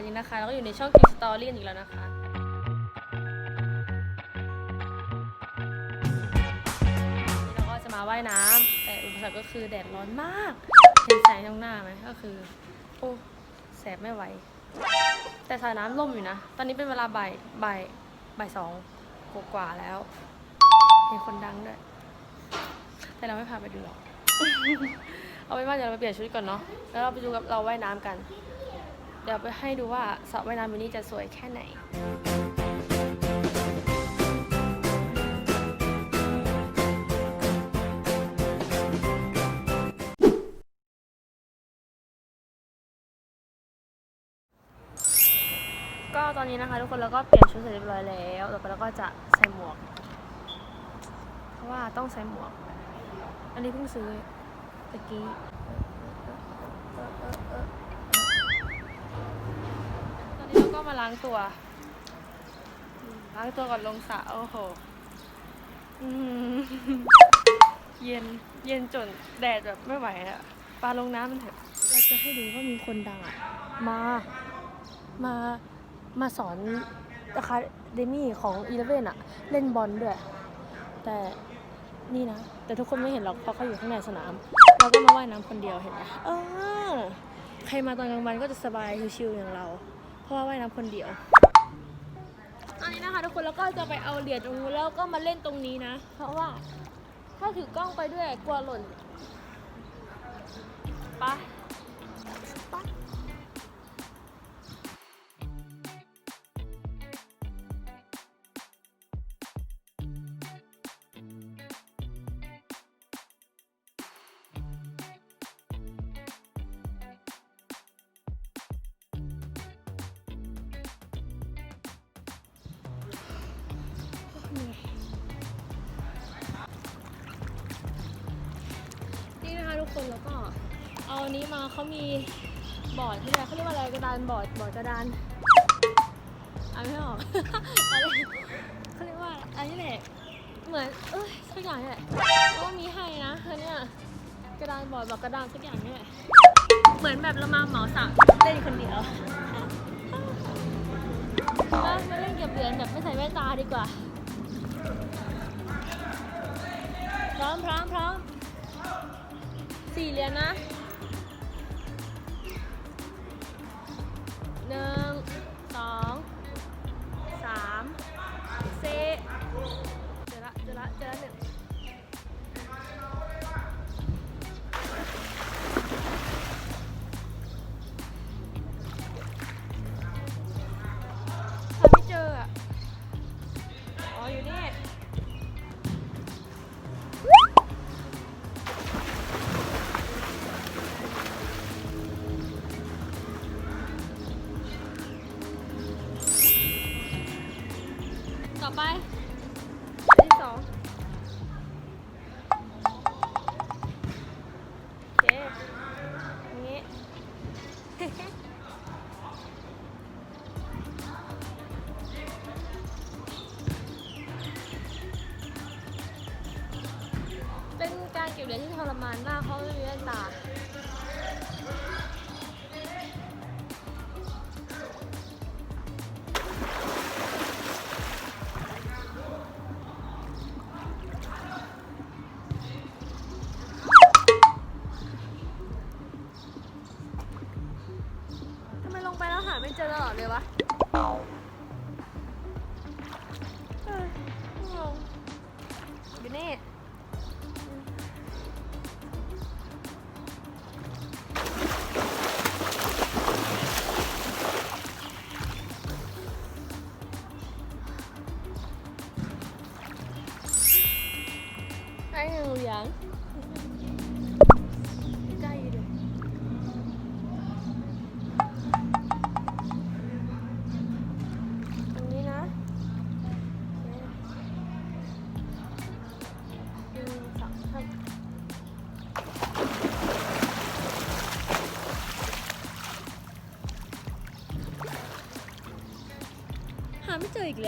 วันนี้นะคะเราก็อยู่ในช่องกิสตอรี่อีกแล้วนะคะ นี่เราก็จะมาว่ายน้ำแต่อุปสรรคก็คือแดดร้อนมากเห็นแสงตรงหน้าไหมก็คือ โอ้แสบไม่ไหว แต่สายน้ำล่มอยู่นะ ตอนนี้เป็นเวลาบ่ายบ่ายบ่ายสองกว่าแล้ว มีคนดังด้วย แต่เราไม่พาไปดูหรอก เอาไว้ว่าเดี๋ยวเราไปเปลี่ยนชุดก่อนเนาะ แล้วเราไปดูกับเราว่ายน้ำกัน เดี๋ยวไปให้ดูว่าสระว่ายน้ำวันนี้จะสวยแค่ไหนก็ตอนนี้นะคะทุกคนเราก็เปลี่ยนชุดเสร็จเรียบร้อยแล้วต่อไปเราก็จะใส่หมวก เพราะว่าต้องใส่หมวก อันนี้เพิ่งซื้อตะกี้ มาล้างตัว ล้างตัวก่อนลงสระโอ้โหเย็นเย็นจนแดดแบบไม่ไหวอะปลาลงน้ำมันเถอะเราจะให้ดูว่ามีคนดังอะมามามาสอนอะคาเดมี่ของอีเลเว่นอะเล่นบอลด้วย แต่นี่นะ แต่ทุกคนไม่เห็นหรอกเพราะเขาอยู่ข้างในสนาม เราก็มาว่ายน้ำคนเดียวเห็นไหมเออใครมาตอนกลางวันก็จะสบายชิวๆอย่างเรา ราะว่าว่ายน้ำคนเดียวตอนนี้นะคะทุกคนแล้วก็จะไปเอาเหรียญตรงนู้นแล้วก็มาเล่นตรงนี้นะ เพราะว่าถ้าถือกล้องไปด้วยกลัวหล่นไป ทุกคนแล้วก็เอาอันนี้มาเขามีบอร์ดที่ไหนเขาเรียกว่าอะไรกระดานบอร์ดบอร์ดกระดานอ่านไม่ออกอะไรเขาเรียกว่าอันนี้แหละเหมือนเอ้ยสักอย่างนี่แหละเขาก็มีให้นะคือเนี่ยกระดานบอร์ดบอกกระดานสักอย่างนี่แหละเหมือนแบบเรามาเหมาสระเล่นคนเดียวแล้วมาเล่นเก็บเหรียญแบบไม่ใส่แว่นตาดีกว่าพร้อมพร้อมพร้อม สี่เหรียญนะหนึ่งสองสามสี่เจอละเจอละเจอละหนึ่ง อไปที่สองโอเคอย่างนี้ เป็นการเก็บเหรียญที่ทรมานมากเพราะไม่มีแว่นตา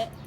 า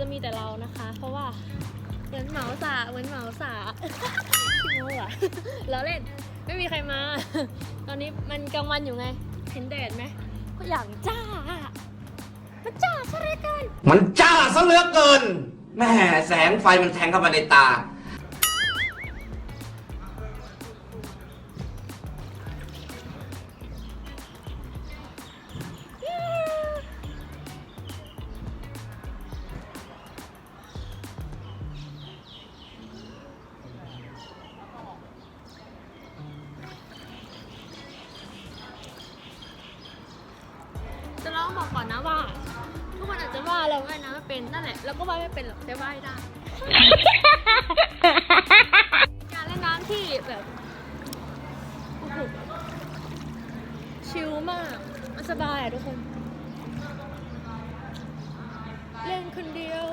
จะมีแต่เรานะคะ เพราะว่าเหมือนเหมาสาเหมือนเหมาสาโง่อะแล้วเล่นไม่มีใครมา ตอนนี้มันกลางวันอยู่ไง เห็นแดดไหมก็อย่างจ้า มันจ้าซะเหลือเกิน มันจ้าซะเหลือเกินแม่แสงไฟมันแทงเข้ามาในตา ก่อนนะว่า ทุกคนอาจจะว่าเราว่ายน้ำไม่เป็นนั่นแหละเราก็ว่ายไม่เป็นหรอกแต่ว่ายได้ การเล่นน้ำที่แบบโอ้โหชิลมากมันสบายอะทุกคน เล่นคนเดียว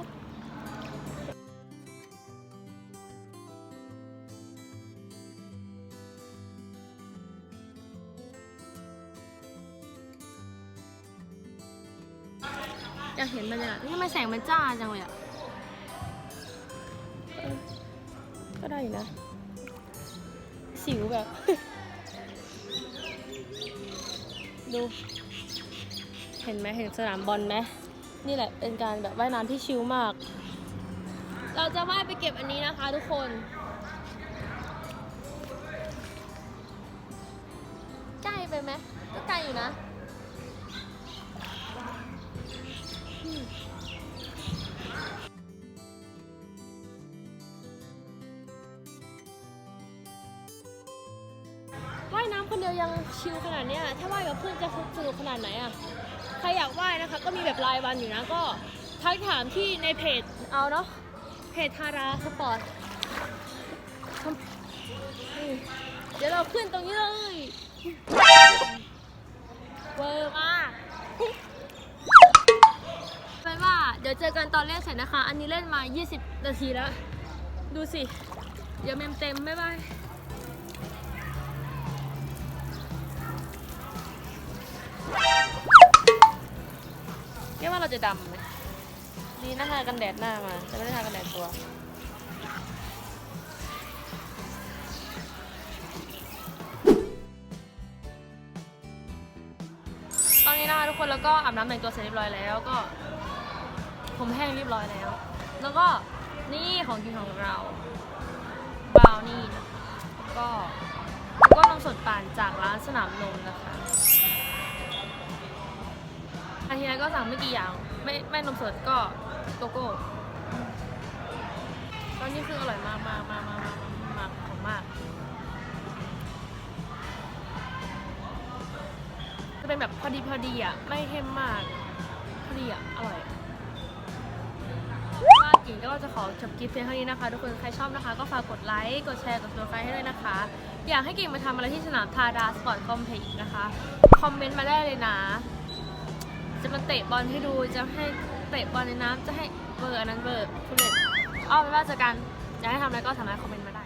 อยากเห็นบรรยากาศนี่ทำไมแสงมันจ้าจังเลยอะเออก็ได้อยู่นะ สิวแบบ ดู เห็นไหมเห็นสนามบอลไหมนี่แหละเป็นการแบบว่ายน้ำที่ชิลมาก เราจะว่ายไปเก็บอันนี้นะคะทุกคนใกล้ไปไหมก็ไกลอยู่นะ ว่ายน้ำคนเดียวยังชิลขนาดเนี้ยถ้าว่ายกับเพื่อนจะสนุกขนาดไหนอะใครอยากว่ายนะคะ ก็มีแบบรายวันอยู่นะก็ทักถามที่ในเพจเอาเนาะเพจทาราสปอร์ตเดี๋ยวเราขึ้นตรงนี้เลยเวอร์มากไปว่าเดี๋ยวเจอกันตอนเล่นเสร็จนะคะ อันนี้เล่นมา 20 นาทีแล้ว ดูสิ เดี๋ยวเมมเต็มบ๊ายบาย เรียกว่าเราจะดำไหมดีนะทากันแดดหน้ามา จะไม่ได้ทากันแดดตัว ตอนนี้นะคะทุกคนแล้วก็อาบน้ำแต่งตัวเสร็จเรียบร้อยแล้วก็ ผมแห้งเรียบร้อยแล้ว แล้วก็นี่ของกินของเราบราวนี่นะแล้วก็แล้วก็นมสดปั่นจากร้านสนามนมนะคะ อาทีนั้นก็สั่งไม่กี่อย่าง ไม่ไม่นมสดก็โกโก้ตอนนี้คืออร่อยมากมากมากมากมากมากของมาก จะเป็นแบบพอดีพอดีอะ ไม่เข้มมาก พอดีอะ อร่อยว่ากิ่งก็จะขอจบคลิปเพียงเท่านี้นะคะ ทุกคน ใครชอบนะคะ ก็ฝากกดไลค์ กดแชร์ กดซับสไครให้ด้วยนะคะ อยากให้กิ่งมาทำอะไรที่สนามทาดาสปอร์ตคอมเพล็กซ์นะคะ คอมเมนต์มาได้เลยนะ จะมาเตะบอลให้ดูจะให้เตะบอลในน้ำจะให้เบอร์อันนั้นเบอร์ทุเรศอ้อไม่ว่าจะกันอยากให้ทำอะไรก็สามารถคอมเมนต์มาได้